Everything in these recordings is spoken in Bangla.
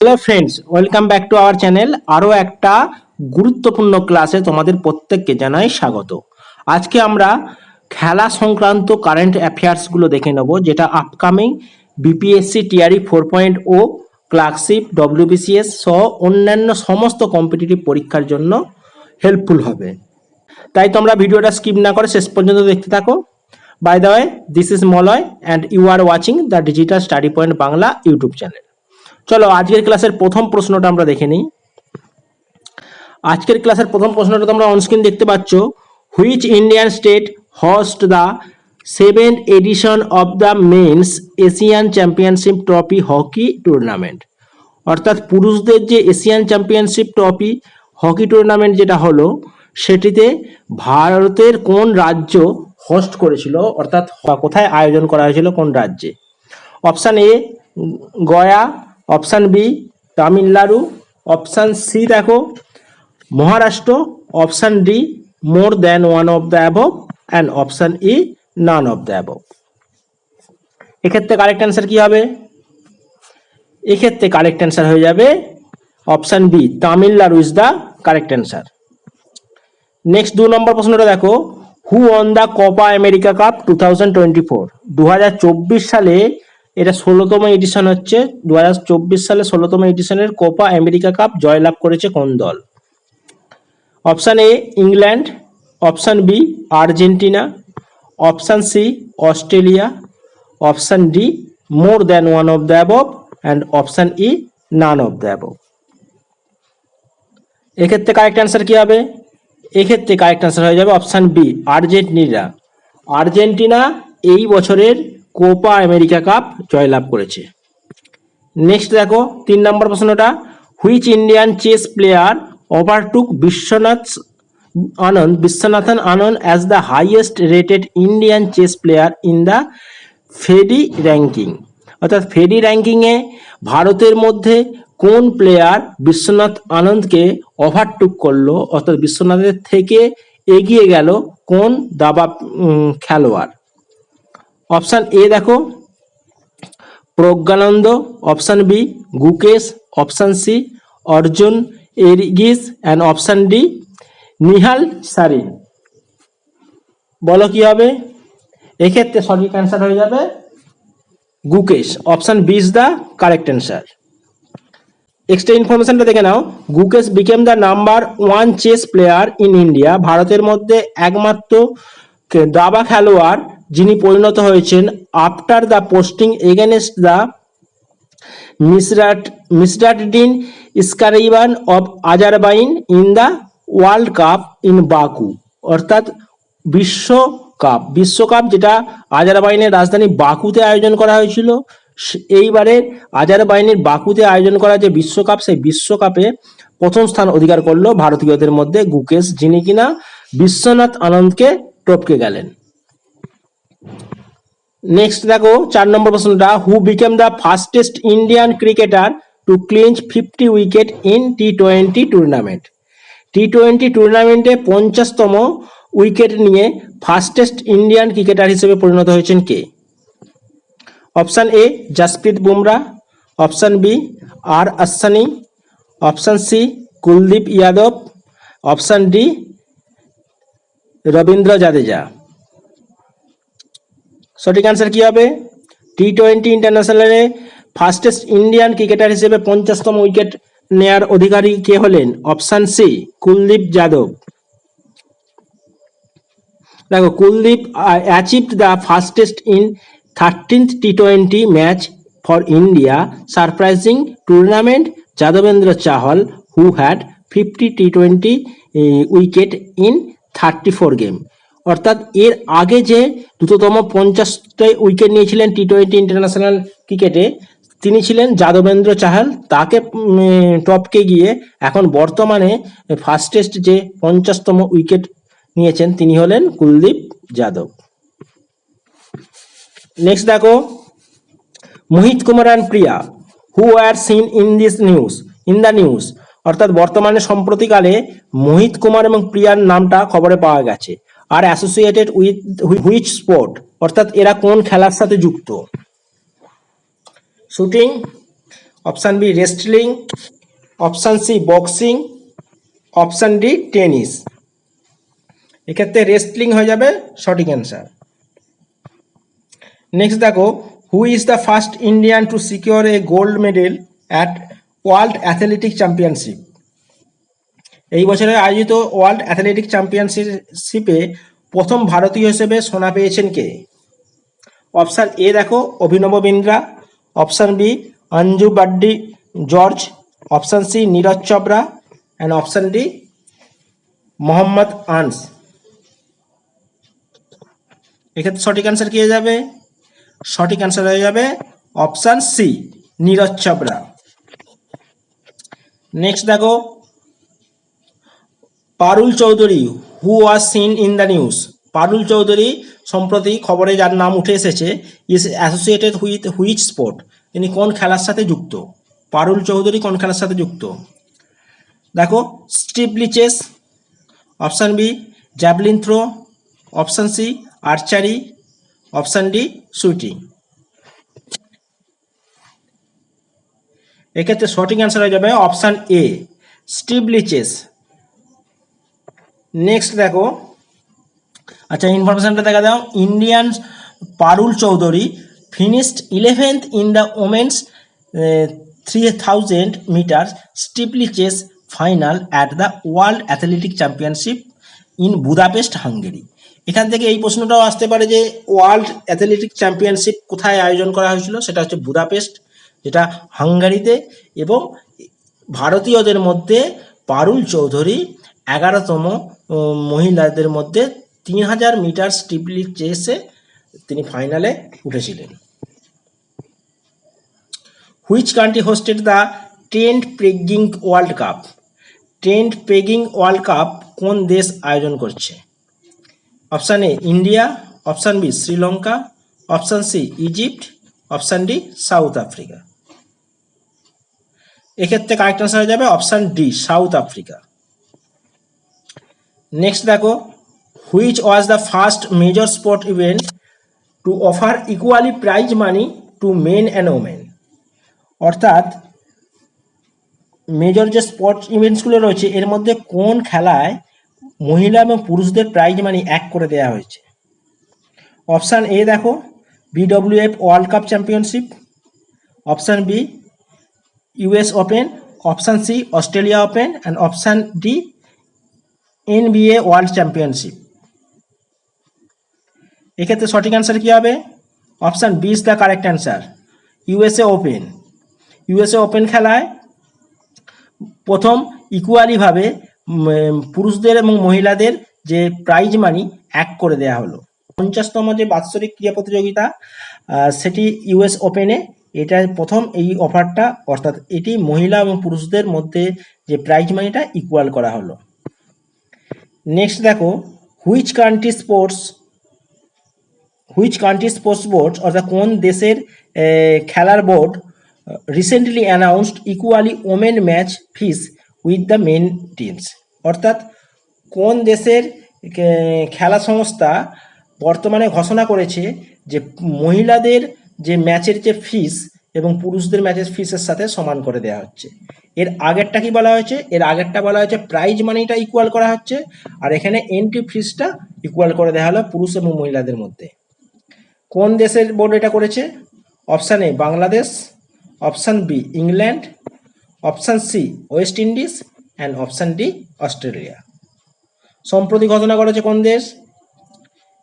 Hello friends welcome back to our channel আরও একটা গুরুত্বপূর্ণ ক্লাসে তোমাদের প্রত্যেককে জানাই স্বাগত। আজকে আমরা খেলা সংক্রান্ত কারেন্ট অ্যাফেয়ার্সগুলো দেখে নেব, যেটা upcoming BPSC TRE four point ও ক্লার্কশিপ ডব্লিউবিসিএস সহ অন্যান্য সমস্ত কম্পিটিটিভ পরীক্ষার জন্য হেল্পফুল হবে। তাই তোমরা ভিডিওটা স্কিপ না করে শেষ পর্যন্ত দেখতে থাকো। By the way this is Malay and you are watching the digital study point Bangla YouTube channel চলো, আজকের ক্লাসের প্রথম প্রশ্নটা আমরা দেখে নিই। আজকের ক্লাসের প্রথম প্রশ্নটা তোমরা অনস্ক্রিন দেখতে পাচ্ছ। Which Indian state host the seven edition of the men's Asian championship trophy hockey tournament অর্থাৎ পুরুষদের যে Asian championship trophy hockey tournament যেটা হলো, সেটিতে ভারতের কোন রাজ্য হোস্ট করেছিল? অর্থাৎ কোথায় আয়োজন করা হয়েছিল কোন রাজ্যে? Option A Gaya option B, Tamil Nadu. Option C দেখো, Maharashtra. Option D, more than one of the above. And option E, none of the above. এক্ষেত্রে কারেক্ট অ্যান্সার কি হবে? এক্ষেত্রে কারেক্ট অ্যান্সার হয়ে যাবে option B, Tamil Nadu is the correct answer. Next দু নম্বর প্রশ্নটা দেখো, who won the Copa America cup two thousand twenty four. দু হাজার চব্বিশ সালে এটা ষোলোতম এডিশন হচ্ছে। দু হাজার চব্বিশ সালে ষোলোতম এডিশনের কোপা আমেরিকা কাপ জয়লাভ করেছে কোন দল? Option A, England, option B, Argentina, option C, Australia, option D, more than one of the above, and option E, none of the above. এক্ষেত্রে কারেক্ট অ্যান্সার কি হবে? এক্ষেত্রে কারেক্ট অ্যান্সার হয়ে যাবে অপশান বি, আর্জেন্টিনা। আর্জেন্টিনা এই বছরের কোপা আমেরিকা কাপ জয়লাভ করেছে। নেক্সট দেখো, তিন নম্বর প্রশ্নটা which Indian chess player overtook Viswanath Anand, Viswanathan Anand as the highest rated Indian chess player in the FIDE ranking অর্থাৎ ফেডি র্যাঙ্কিংয়ে ভারতের মধ্যে কোন প্লেয়ার বিশ্বনাথ আনন্দকে ওভারটুক করল? অর্থাৎ বিশ্বনাথের থেকে এগিয়ে গেল কোন দাবা খেলোয়াড়? অপশান এ দেখো। Praggnanandhaa, option B, Gukesh, option C, Arjun, Erigaisi and option D, Nihal Sarin বলো কি হবে? এক্ষেত্রে সঠিক অ্যান্সার হয়ে যাবে Gukesh. Option B is the correct answer extra ইনফরমেশনটা দেখে নাও। Gukesh became the number one chess player in India ভারতের মধ্যে একমাত্র দাবা খেলোয়াড় যিনি পরিণত হয়েছেন after the posting against the Misrat Misratdin ইস্কারিবান of Azerbaijan in the World Cup in Baku অর্থাৎ বিশ্বকাপ বিশ্বকাপ যেটা আজারবাইনের রাজধানী বাকুতে আয়োজন করা হয়েছিল, সে- এইবারে আজারবাইনের বাকুতে আয়োজন করা যে বিশ্বকাপ সেই বিশ্বকাপে প্রথম স্থান অধিকার করল ভারতীয়দের মধ্যে গুকেশ, যিনি কিনা বিশ্বনাথ আনন্দকে টপকে গেলেন। নেক্সট দেখো, চার নম্বর প্রশ্নটা who became the fastest Indian cricketer to clinch fifty wicket in T twenty tournament T twenty টুর্নামেন্টে পঞ্চাশতম উইকেট নিয়ে ফাস্টেস্ট ইন্ডিয়ান ক্রিকেটার হিসেবে পরিণত হয়েছেন কে? Option A Jasprit Bumrah option B R Ashwin option C Kuldeep Yadav option D Ravindra Jadeja সঠিক অ্যান্সার কি হবে? টি টোয়েন্টি ইন্টারন্যাশনালে ফাস্টেস্ট ইন্ডিয়ান ক্রিকেটার হিসেবে পঞ্চাশতম উইকেট নেয়ার অধিকারী কে হলেন? অপশান সি কুলদীপ যাদব দেখো Kuldeep achieved the fastest in thirteenth T twenty match for India surprising tournament Yuzvendra Chahal who had fifty T twenty wicket in thirty four game অর্থাৎ এর আগে যে দ্রুততম পঞ্চাশটা উইকেট নিয়েছিলেন টি টোয়েন্টি ইন্টারন্যাশনাল ক্রিকেটে তিনি ছিলেন যাদবেন্দ্র চাহাল। তাকে টপকে গিয়ে এখন বর্তমানে ফাস্টেস্ট যে পঞ্চাশতম উইকেট নিয়েছেন তিনি হলেন কুলদীপ যাদব। নেক্সট দেখো, Mohit Kumar and Priya who are seen in this news in the news অর্থাৎ বর্তমানে সম্প্রতিকালে মোহিত কুমার এবং প্রিয়ার নামটা খবরে পাওয়া গেছে। Are associated with which sport অর্থাৎ এরা কোন খেলার সাথে যুক্ত? Shooting option B wrestling option C boxing option D tennis এক্ষেত্রে রেস্টলিং হয়ে যাবে সঠিক অ্যান্সার নেক্সট দেখো who is the first Indian to secure a gold medal at world athletic championship এই বছরে আয়োজিত ওয়ার্ল্ড অ্যাথলেটিক চ্যাম্পিয়নশিপে প্রথম ভারতীয় হিসেবে সোনা পেয়েছেন কে? অপশান এ দেখো, Abhinav Bindra. Option B, Anju Bobby, George. Option C, Neeraj Chopra. And option D, Mohammad Anas. এক্ষেত্রে সঠিক অ্যান্সার কি হয়ে যাবে? সঠিক অ্যান্সার হয়ে যাবে option C, Neeraj Chopra. Next দেখো Parul Chaudhary who was seen in the news Parul Chaudhary সম্প্রতি খবরে যার নাম উঠে এসেছে is associated with which sport তিনি কোন খেলার সাথে যুক্ত? পারুল চৌধুরী কোন খেলার সাথে যুক্ত? দেখো steeplechase option B javelin throw option C archery option D shooting এক্ষেত্রে সঠিক অ্যান্সার হয়ে যাবে option A steeplechase next দেখো। আচ্ছা ইনফরমেশনটা দেখা দাও। Indian Parul Chaudhary finished eleventh in the women's three thousand metre steeplechase final at the world athletic championship in Budapest Hungary এখান থেকে এই প্রশ্নটাও আসতে পারে যে ওয়ার্ল্ড অ্যাথলেটিক চ্যাম্পিয়নশিপ কোথায় আয়োজন করা হয়েছিল? সেটা হচ্ছে বুদাপেস্ট যেটা হাঙ্গারিতে এবং ভারতীয়দের মধ্যে পারুল চৌধুরী, এগারোতম মহিলাদের মধ্যে তিন হাজার মিটার স্টিপলি চেসে তিনি ফাইনালে উঠেছিলেন। Which country hosted the tent pegging world cup? Tent pegging world cup কোন দেশ আয়োজন করছে? Option A, India, option B, Sri Lanka, option C, Egypt, option D, South Africa. এক্ষেত্রে কারেক্ট আনসার হয়ে যাবে option D South Africa next দেখো which was the first major sport event to offer equally prize money to men and women অর্থাৎ মেজর যে স্পোর্টস ইভেন্টসগুলো রয়েছে, এর মধ্যে কোন খেলায় মহিলা এবং পুরুষদের প্রাইজ মানি এক করে দেওয়া হয়েছে? অপশান এ দেখো BWF world cup championship option B US open option C Australia open and option D NBA world championship এক্ষেত্রে সঠিক অ্যান্সার কী হবে? Option B is the correct answer USA open USA open খেলায় প্রথম ইকুয়ালিভাবে পুরুষদের এবং মহিলাদের যে প্রাইজ মানি এক করে দেওয়া হলো। পঞ্চাশতম যে বাৎসরিক ক্রীড়া প্রতিযোগিতা সেটি ইউএস ওপেনে এটা প্রথম এই অফারটা অর্থাৎ এটি মহিলা এবং পুরুষদের মধ্যে যে প্রাইজ মানিটা ইকুয়াল করা হলো। নেক্সট দেখো which country sports which country sports board অর্থাৎ কোন দেশের খেলার board recently announced equally women match fees with the men teams অর্থাৎ কোন দেশের খেলা সংস্থা বর্তমানে ঘোষণা করেছে যে মহিলাদের যে ম্যাচের যে ফিস এবং পুরুষদের ম্যাচের ফিসের সাথে সমান করে দেওয়া হচ্ছে। এর আগেরটা কি বলা হয়েছে? এর আগেরটা বলা হয়েছে প্রাইজ মানিটা ইকুয়াল করা হচ্ছে আর এখানে এন্ট্রি ফিসটা ইকুয়াল করে দেওয়া হলো পুরুষ এবং মহিলাদের মধ্যে। কোন দেশের বোর্ড এটা করেছে? Option A Bangladesh option B England option C West Indies and option D Australia. সম্প্রতি ঘোষণা করেছে কোন দেশ?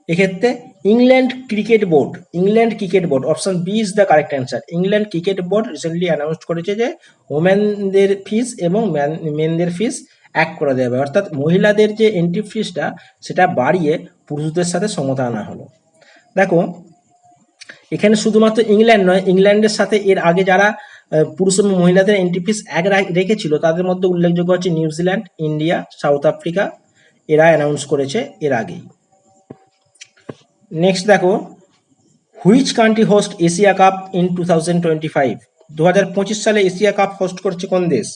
এক্ষেত্রে England cricket board England cricket board option B is the correct answer England cricket board recently announce করেছে যে ওমেনদের ফিস এবং মেনদের ফিস এক করে দেবে অর্থাৎ মহিলাদের যে এন্ট্রি ফিসটা সেটা বাড়িয়ে পুরুষদের সাথে সমতা আনা হলো। দেখো, এখানে শুধুমাত্র ইংল্যান্ড নয় ইংল্যান্ডের সাথে এর আগে যারা পুরুষ এবং মহিলাদের এন্ট্রি ফিস এক রেখেছিল, তাদের মধ্যে উল্লেখযোগ্য হচ্ছে New Zealand India South Africa এরা অ্যানাউন্স করেছে এর আগেই। নেক্সট দেখো which country host Asia Cup in two thousand twenty five দু হাজার পঁচিশ সালে এশিয়া কাপ হোস্ট করছে কোন দেশ?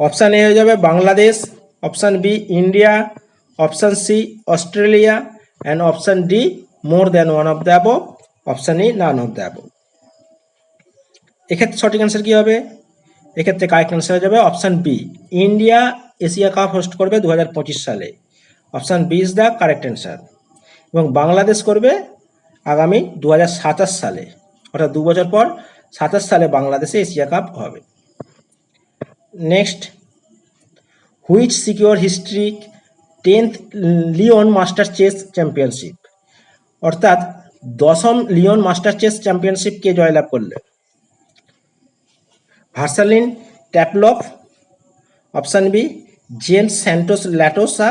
অপশান এ হয়ে যাবে Bangladesh option B India option C Australia and option D more than one of the above option E none of the above এক্ষেত্রে সঠিক অ্যান্সার কী হবে? এক্ষেত্রে কারেক্ট অ্যান্সার হয়ে যাবে option B India Asia cup host করবে দু হাজার পঁচিশ সালে। Option B is the correct answer এবং বাংলাদেশ করবে আগামী দু হাজার সাতাশ সালে। অর্থাৎ দু বছর পর সাতাশ সালে বাংলাদেশে এশিয়া কাপ হবে। Next which secure historic tenth Leon master chess championship অর্থাৎ দশম লিওন মাস্টার চেস চ্যাম্পিয়নশিপ কে জয়লাভ করলে? ভার্সালিন ট্যাপলফ option B James Santos Latasa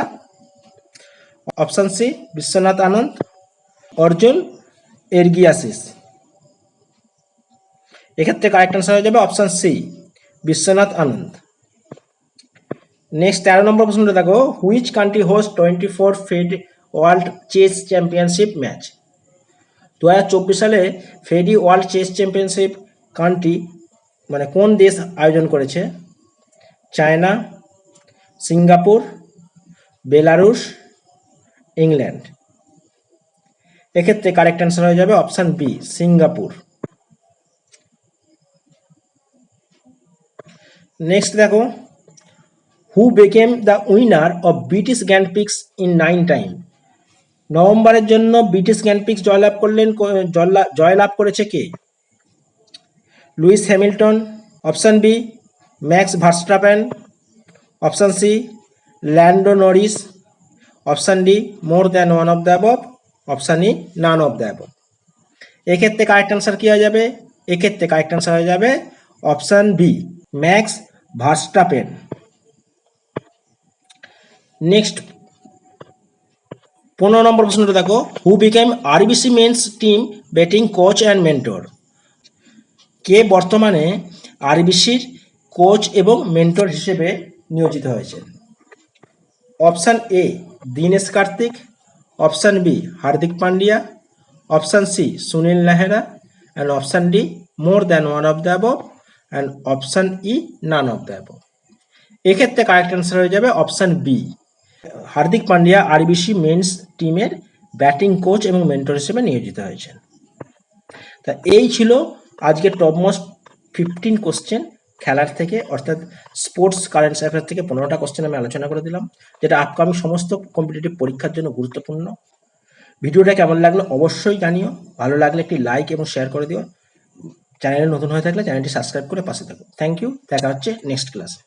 option C, Vishwanath Anand, Arjun, Erigaisi. এক্ষেত্রে কারেক্ট আনসার হয়ে যাবে option C, Vishwanath Anand. Next তেরো নম্বর প্রশ্নটা দেখো which country host twenty four FIDE world chess championship match দু হাজার চব্বিশ সালে FIDE world chess championship country মানে কোন দেশ আয়োজন করেছে? চায়না, সিঙ্গাপুর, বেলারুশ ইংল্যান্ড এক্ষেত্রে কারেক্ট অ্যান্সার হয়ে যাবে অপশান বি সিঙ্গাপুর নেক্সট দেখো who became the winner of British grand prix in nine time নভেম্বরের জন্য ব্রিটিশ গ্র্যান্ড পিক্স জয়লাভ করলেন জয়লাভ করেছে কে? Lewis Hamilton option B Max Verstappen option C Lando Norris option D, more than one of the above. Option E, none of the এক্ষেত্রে কারেক্ট অ্যান্সার কী হয়ে যাবে? এক্ষেত্রে কারেক্ট অ্যান্সার হয়ে যাবে option B, Max Verstappen. Next, পনেরো নম্বর প্রশ্নটা দেখো। Who became RBC men's team batting coach and mentor কে বর্তমানে আরবিসির কোচ এবং মেন্টর হিসেবে নিয়োজিত হয়েছে? Option A, Dinesh Karthik. Option B, Hardik Pandya. Option C, Sunil Nehra. And option D, more than one of the and option E, none of the এক্ষেত্রে কারেক্ট অ্যান্সার হয়ে যাবে option B. Hardik Pandya RBC men's টিমের ব্যাটিং কোচ এবং মেন্টর হিসেবে নিয়োজিত হয়েছেন। তা এই ছিল আজকে টপ মোস্ট ফিফটিন কোশ্চেন। খেলার থেকে, অর্থাৎ স্পোর্টস কারেন্ট অ্যাফেয়ার থেকে পনেরোটা কোশ্চেন আমি আলোচনা করে দিলাম, যেটা আপকামিং সমস্ত কম্পিটিটিভ পরীক্ষার জন্য গুরুত্বপূর্ণ। ভিডিওটা কেমন লাগল অবশ্যই জানিও, ভালো লাগলে একটি লাইক এবং শেয়ার করে দিও। চ্যানেলে নতুন হয়ে থাকলে চ্যানেলটি সাবস্ক্রাইব করে পাশে থাকো। থ্যাংক ইউ দেখা হচ্ছে নেক্সট ক্লাসে